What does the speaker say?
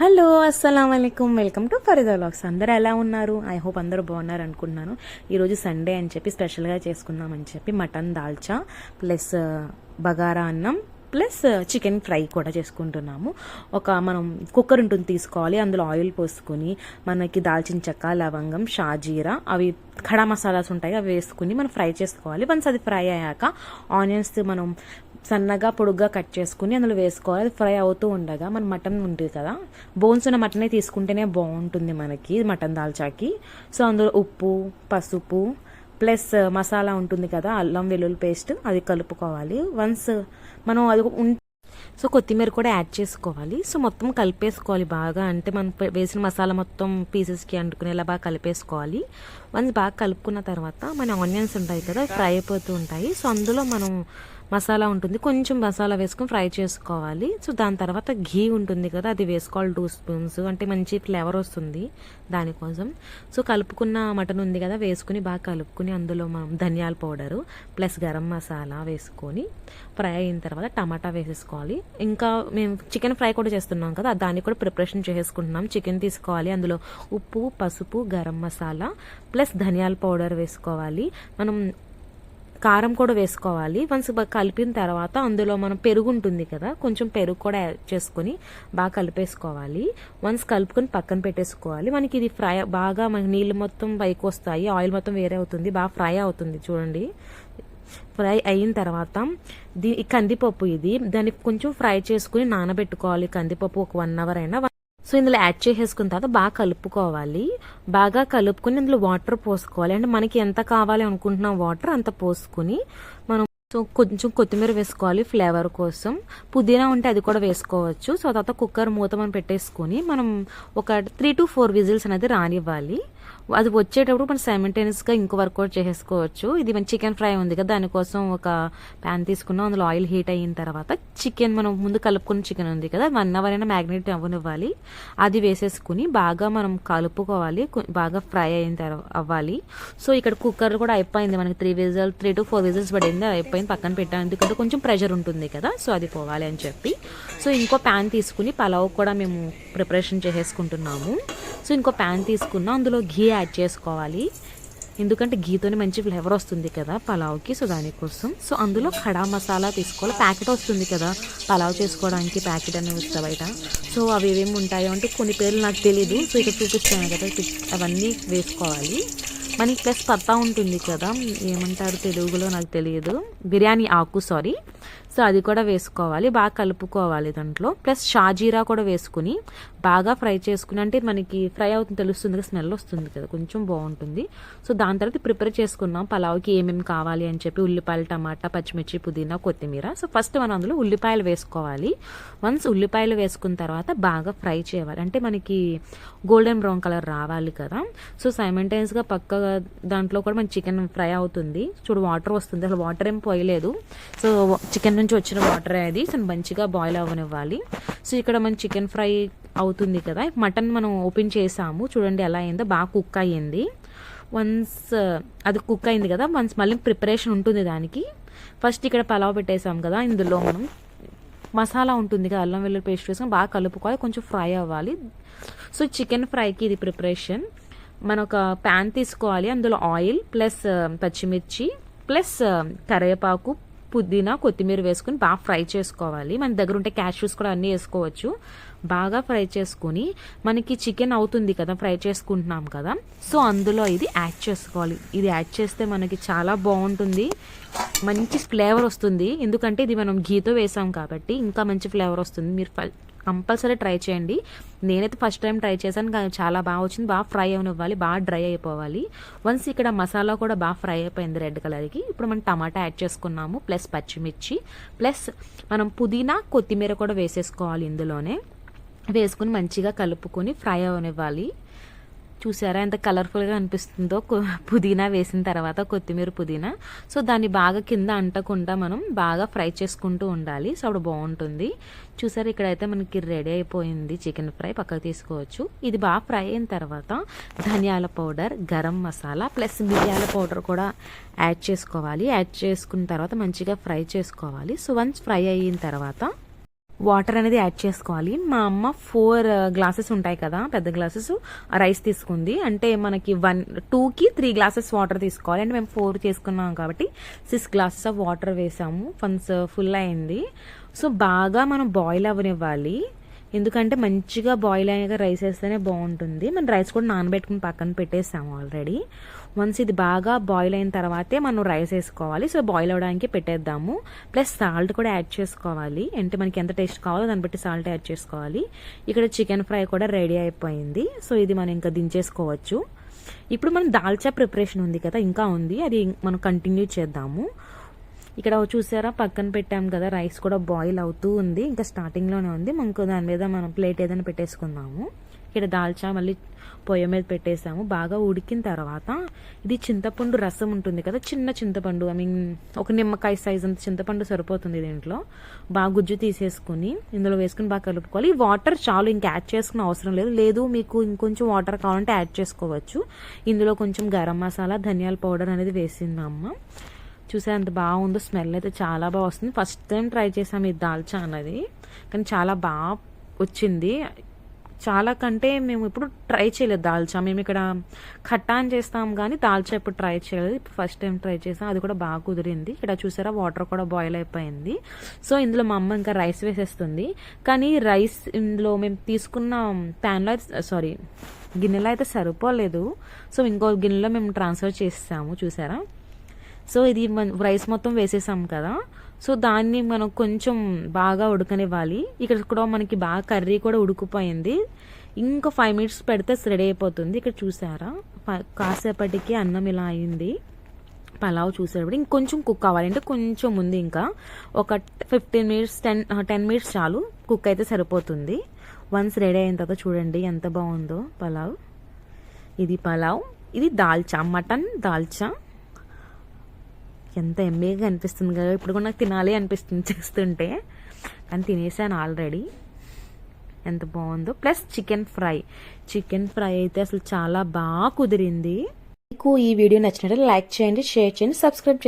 Hello అస్సలం అయికం welcome to Farida vlogs. అందరూ ఎలా ఉన్నారు? ఐ హోప్ అందరూ బాగున్నారు అనుకుంటున్నాను. ఈరోజు సండే అని చెప్పి స్పెషల్గా చేసుకుందామని చెప్పి మటన్ దాల్చా ప్లస్ బగారా అన్నం ప్లస్ చికెన్ ఫ్రై కూడా చేసుకుంటున్నాము. ఒక మనం కుక్కర్ ఉంటుంది తీసుకోవాలి అందులో ఆయిల్ పోసుకొని మనకి దాల్చిన చెక్క లవంగం షాజీరా అవి ఖడా మసాలాస్ ఉంటాయి అవి వేసుకుని మనం ఫ్రై చేసుకోవాలి. వన్స్ అది ఫ్రై అయ్యాక ఆనియన్స్ మనం సన్నగా పొడుగ్గా కట్ చేసుకుని అందులో వేసుకోవాలి. అది ఫ్రై అవుతూ ఉండగా మన మటన్ ఉంటుంది కదా బోన్స్ ఉన్న మటనే తీసుకుంటేనే బాగుంటుంది మనకి మటన్ దాల్చాకి. సో అందులో ఉప్పు పసుపు ప్లస్ మసాలా ఉంటుంది కదా అల్లం వెల్లుల్లి పేస్ట్ అది కలుపుకోవాలి. వన్స్ మనం అది ఉం- సో కొత్తిమీర కూడా యాడ్ చేసుకోవాలి. సో మొత్తం కలిపేసుకోవాలి బాగా. అంటే మనం వేసిన మసాలా మొత్తం పీసెస్కి అంటుకునేలా బాగా కలిపేసుకోవాలి. వన్స్ బాగా కలుపుకున్న తర్వాత మన ఆనియన్స్ ఉంటాయి కదా ఫ్రై అయిపోతూ ఉంటాయి. సో అందులో మనం మసాలా ఉంటుంది. కొంచెం మసాలా వేసుకొని ఫ్రై చేసుకోవాలి. సో దాని తర్వాత ఘీ ఉంటుంది కదా అది వేసుకోవాలి. Two spoons. అంటే మంచి ఫ్లేవర్ వస్తుంది దానికోసం. సో కలుపుకున్న మటన్ ఉంది కదా వేసుకుని బాగా కలుపుకుని అందులో మనం ధనియాల పౌడరు ప్లస్ గరం మసాలా వేసుకొని ఫ్రై అయిన తర్వాత టమాటా వేసేసుకోవాలి. ఇంకా మేము చికెన్ ఫ్రై కూడా చేస్తున్నాం కదా దాన్ని కూడా ప్రిపరేషన్ చేసుకుంటున్నాం. చికెన్ తీసుకోవాలి. అందులో ఉప్పు పసుపు గరం మసాలా ప్లస్ ధనియాల పౌడర్ వేసుకోవాలి. మనం కారం కూడా వేసుకోవాలి. వన్స్ బాగా కలిపిన తర్వాత అందులో మనం పెరుగు ఉంటుంది కదా కొంచెం పెరుగు కూడా యాడ్ చేసుకొని బాగా కలిపేసుకోవాలి. వన్స్ కలుపుకొని పక్కన పెట్టేసుకోవాలి. మనకి ఇది ఫ్రై బాగా మనకి నీళ్ళు మొత్తం పైకి వస్తాయి. ఆయిల్ మొత్తం వేరే అవుతుంది బాగా ఫ్రై అవుతుంది చూడండి. ఫ్రై అయిన తర్వాత దీ ఈ కందిపప్పు ఇది దాన్ని కొంచెం ఫ్రై చేసుకుని నానబెట్టుకోవాలి. కందిపప్పు ఒక వన్ అవర్ అయినా సో ఇందులో యాడ్ చేసేసుకున్న తర్వాత బాగా కలుపుకోవాలి. బాగా కలుపుకొని ఇందులో వాటర్ పోసుకోవాలి. అంటే మనకి ఎంత కావాలి అనుకుంటున్నాం వాటర్ అంత పోసుకుని మనం సో కొంచెం కొత్తిమీర వేసుకోవాలి ఫ్లేవర్ కోసం. పుదీనా ఉంటే అది కూడా వేసుకోవచ్చు. సో తర్వాత కుక్కర్ మూత మనం పెట్టేసుకొని మనం ఒక త్రీ టు ఫోర్ విజిల్స్ అనేది రానివ్వాలి. అది వచ్చేటప్పుడు మనం సైమంటేనియస్గా ఇంకో వర్కౌట్ చేసేసుకోవచ్చు ఇది మన చికెన్ ఫ్రై ఉంది కదా దానికోసం ఒక ప్యాన్ తీసుకున్నాం. అందులో ఆయిల్ హీట్ అయిన తర్వాత చికెన్ మనం ముందు కలుపుకున్న చికెన్ ఉంది కదా వన్ అవర్ అయినా మ్యాగ్నేట్ అవ్వనివ్వాలి. అది వేసేసుకుని బాగా మనం కలుపుకోవాలి బాగా ఫ్రై అయిన తర్వాత అవ్వాలి. సో ఇక్కడ కుక్కర్ కూడా అయిపోయింది మనకి three whistle three two four whistles పడింది అయిపోయింది పక్కన పెట్టాను ఎందుకంటే కొంచెం ప్రెషర్ ఉంటుంది కదా సో అది పోవాలి అని చెప్పి. సో ఇంకో ప్యాన్ తీసుకుని పలావ్ కూడా మేము ప్రిపరేషన్ చేసేసుకుంటున్నాము. సో ఇంకో ప్యాన్ తీసుకున్నా అందులో ఘీ యాడ్ చేసుకోవాలి. ఎందుకంటే ఘీతోని మంచి ఫ్లేవర్ వస్తుంది కదా పలావ్కి సో దానికోసం సో అందులో ఖడా మసాలా తీసుకోవాలి. ప్యాకెట్ వస్తుంది కదా పలావ్ చేసుకోవడానికి ప్యాకెట్ అనేది వస్తా బయట. సో అవి ఏమేమి ఉంటాయో అంటే కొన్ని పేర్లు నాకు తెలియదు సో ఇక్కడ చూపిస్తాను కదా అవన్నీ వేసుకోవాలి. మనకి ప్లస్ పత్తా ఉంటుంది కదా ఏమంటారు తెలుగులో నాకు తెలియదు బిర్యానీ ఆకు సారీ. సో అది కూడా వేసుకోవాలి. బాగా కలుపుకోవాలి దాంట్లో. ప్లస్ షాజీరా కూడా వేసుకుని బాగా ఫ్రై చేసుకుని అంటే మనకి ఫ్రై అవుతుంది తెలుస్తుంది కదా స్మెల్ వస్తుంది కదా కొంచెం బాగుంటుంది. సో దాని తర్వాత ప్రిపేర్ చేసుకున్నాం. పలావ్కి ఏమేమి కావాలి అని చెప్పి ఉల్లిపాయలు టమాటా పచ్చిమిర్చి పుదీనా కొత్తిమీర. సో ఫస్ట్ మనం అందులో ఉల్లిపాయలు వేసుకోవాలి. వన్స్ ఉల్లిపాయలు వేసుకున్న తర్వాత బాగా ఫ్రై చేయాలి. అంటే మనకి గోల్డెన్ బ్రౌన్ కలర్ రావాలి కదా. సో సైమెంటైన్స్గా పక్కగా దాంట్లో కూడా మన చికెన్ ఫ్రై అవుతుంది. చూడు వాటర్ వస్తుంది. అసలు వాటర్ ఏం పోయలేదు. సో చికెన్ నుంచి వచ్చిన వాటర్ అది. సో మంచిగా బాయిల్ అవ్వనివ్వాలి సో ఇక్కడ మన చికెన్ ఫ్రై అవుతుంది కదా. మటన్ మనం ఓపెన్ చేసాము. చూడండి ఎలా అయిందో. బాగా కుక్ అయ్యింది. వన్స్ అది కుక్ అయింది కదా. వన్స్ మళ్ళీ ప్రిపరేషన్ ఉంటుంది దానికి. ఫస్ట్ ఇక్కడ పలావ్ పెట్టేసాం కదా. ఇందులో మనం మసాలా ఉంటుంది కదా. అల్లం వెల్లుల్లి పేస్ట్ వేసుకొని బాగా కలుపుకోవాలి. కొంచెం ఫ్రై అవ్వాలి. సో చికెన్ ఫ్రైకి ఇది ప్రిపరేషన్ మనం ఒక ప్యాన్ తీసుకోవాలి. అందులో ఆయిల్ ప్లస్ పచ్చిమిర్చి ప్లస్ కరివేపాకు పుదీనా కొత్తిమీర వేసుకుని బాగా ఫ్రై చేసుకోవాలి. మన దగ్గర ఉంటే క్యాష్యూస్ కూడా అన్నీ వేసుకోవచ్చు. బాగా ఫ్రై చేసుకుని మనకి చికెన్ అవుతుంది కదా ఫ్రై చేసుకుంటున్నాం కదా. సో అందులో ఇది యాడ్ చేసుకోవాలి. ఇది యాడ్ చేస్తే మనకి చాలా బాగుంటుంది. మంచి ఫ్లేవర్ వస్తుంది. ఎందుకంటే ఇది మనం ఘీతో వేసాం కాబట్టి ఇంకా మంచి ఫ్లేవర్ వస్తుంది. మీరు కంపల్సరీ ట్రై చేయండి. నేనైతే ఫస్ట్ టైం ట్రై చేశాను. కానీ చాలా బాగా వచ్చింది. బాగా ఫ్రై అవనివ్వాలి. బాగా డ్రై అయిపోవాలి. వన్స్ ఇక్కడ మసాలా కూడా బాగా ఫ్రై అయిపోయింది రెడ్ కలర్కి. ఇప్పుడు మనం టమాటా యాడ్ చేసుకున్నాము. ప్లస్ పచ్చిమిర్చి. ప్లస్ మనం పుదీనా కొత్తిమీర కూడా వేసేసుకోవాలి ఇందులోనే. వేసుకుని మంచిగా కలుపుకొని ఫ్రై అవనివ్వాలి. చూసారా ఎంత కలర్ఫుల్గా అనిపిస్తుందో? పుదీనా వేసిన తర్వాత కొత్తిమీర పుదీనా. సో దాన్ని బాగా కింద అంటకుండా మనం బాగా ఫ్రై చేసుకుంటూ ఉండాలి. సో అప్పుడు బాగుంటుంది. చూసారా ఇక్కడైతే మనకి రెడీ అయిపోయింది చికెన్ ఫ్రై. పక్కకు తీసుకోవచ్చు. ఇది బాగా ఫ్రై అయిన తర్వాత ధనియాల పౌడర్ గరం మసాలా ప్లస్ మిరియాల పౌడర్ కూడా యాడ్ చేసుకోవాలి. యాడ్ చేసుకున్న తర్వాత మంచిగా ఫ్రై చేసుకోవాలి. సో వన్స్ ఫ్రై అయిన తర్వాత వాటర్ అనేది యాడ్ చేసుకోవాలి. మా అమ్మ ఫోర్ గ్లాసెస్ ఉంటాయి కదా పెద్ద గ్లాసెస్ రైస్ తీసుకుంది. అంటే మనకి వన్ టూకి త్రీ గ్లాసెస్ వాటర్ తీసుకోవాలి. అంటే మేము ఫోర్ చేసుకున్నాం కాబట్టి సిక్స్ గ్లాసెస్ ఆఫ్ వాటర్ వేసాము. ఫన్స్ ఫుల్ అయింది. సో బాగా మనం బాయిల్ అవ్వనివ్వాలి. ఎందుకంటే మంచిగా బాయిల్ అయ్యాక రైస్ వేస్తేనే బాగుంటుంది. మనం రైస్ కూడా నానబెట్టుకుని పక్కన పెట్టేసాము ఆల్రెడీ వన్స్ ఇది బాగా బాయిల్ అయిన తర్వాతే మనం రైస్ వేసుకోవాలి. సో బాయిల్ అవ్వడానికి పెట్టేద్దాము. ప్లస్ సాల్ట్ కూడా యాడ్ చేసుకోవాలి. అంటే మనకి ఎంత టేస్ట్ కావాలో దాన్ని బట్టి సాల్ట్ యాడ్ చేసుకోవాలి. ఇక్కడ చికెన్ ఫ్రై కూడా రెడీ అయిపోయింది. సో ఇది మనం ఇంకా దించేసుకోవచ్చు. ఇప్పుడు మనం దాల్చా ప్రిపరేషన్ ఉంది కదా ఇంకా ఉంది. అది మనం కంటిన్యూ చేద్దాము. ఇక్కడ చూసారా? పక్కన పెట్టాం కదా రైస్ కూడా బాయిల్ అవుతూ ఉంది. ఇంకా స్టార్టింగ్లోనే ఉంది. మనకు దాని మీద మనం ప్లేట్ ఏదైనా పెట్టేసుకుందాము. ఇక్కడ దాల్చా మళ్ళీ పొయ్యి మీద పెట్టేసాము. బాగా ఉడికిన తర్వాత ఇది చింతపండు రసం ఉంటుంది కదా చిన్న చింతపండు ఐ మీన్ ఒక నిమ్మకాయ సైజ్ అంత చింతపండు సరిపోతుంది దీంట్లో. బాగా గుజ్జు తీసేసుకుని ఇందులో వేసుకుని బాగా కలుపుకోవాలి. వాటర్ చాలు ఇంకా యాడ్ చేసుకునే అవసరం లేదు. లేదు మీకు ఇంకొంచెం వాటర్ కావాలంటే యాడ్ చేసుకోవచ్చు. ఇందులో కొంచెం గరం మసాలా ధనియాల పౌడర్ అనేది వేసింది అమ్మ చూసే అంత బాగుందో స్మెల్ అయితే చాలా బాగా వస్తుంది. ఫస్ట్ టైం ట్రై చేసాం ఇది దాల్చా అన్నది. కానీ చాలా బాగా వచ్చింది. చాలా కంటే మేము ఇప్పుడు ట్రై చేయలేదు దాల్చా. మేము ఇక్కడ ఖట్టాన్ చేస్తాం కానీ దాల్చా ఇప్పుడు ట్రై చేయలేదు. ఇప్పుడు ఫస్ట్ టైం ట్రై చేసాం. అది కూడా బాగా కుదిరింది. ఇక్కడ చూసారా వాటర్ కూడా బాయిల్ అయిపోయింది. సో ఇందులో మా అమ్మ ఇంకా రైస్ వేసేస్తుంది. కానీ రైస్ ఇందులో మేము తీసుకున్న ప్యాన్లో సారీ గిన్నెలో అయితే సరిపోలేదు. సో ఇంకో గిన్నెలో మేము ట్రాన్స్ఫర్ చేసాము చూసారా? సో ఇది రైస్ మొత్తం వేసేసాం కదా. సో దాన్ని మనం కొంచెం బాగా ఉడకనివ్వాలి. ఇక్కడ కూడా మనకి బాగా కర్రీ కూడా ఉడికిపోయింది. ఇంకా ఫైవ్ మినిట్స్ పెడితే రెడీ అయిపోతుంది. ఇక్కడ చూసారా? కాసేపటికి అన్నం ఇలా అయింది. పలావ్ చూసేటప్పుడు ఇంకొంచెం కుక్ అవ్వాలి. అంటే కొంచెం ఉంది ఇంకా. ఒక fifteen minutes ten ten minutes చాలు కుక్ అయితే సరిపోతుంది. వన్స్ రెడీ అయిన తర్వాత చూడండి ఎంత బాగుందో పలావ్. ఇది పలావ్. ఇది దాల్చా మటన్ దాల్చా. ఎంత ఎమ్మేగా అనిపిస్తుంది కదా. ఇప్పుడు కూడా నాకు తినాలి అనిపిస్తుంది చేస్తుంటే. కానీ తినేసాను ఆల్రెడీ. ఎంత బాగుందో. Plus chicken fry. Chicken fry అయితే అసలు చాలా బాగా కుదిరింది. మీకు ఈ వీడియో నచ్చినట్లయితే లైక్ చేయండి షేర్ చేయండి సబ్స్క్రైబ్ చేయండి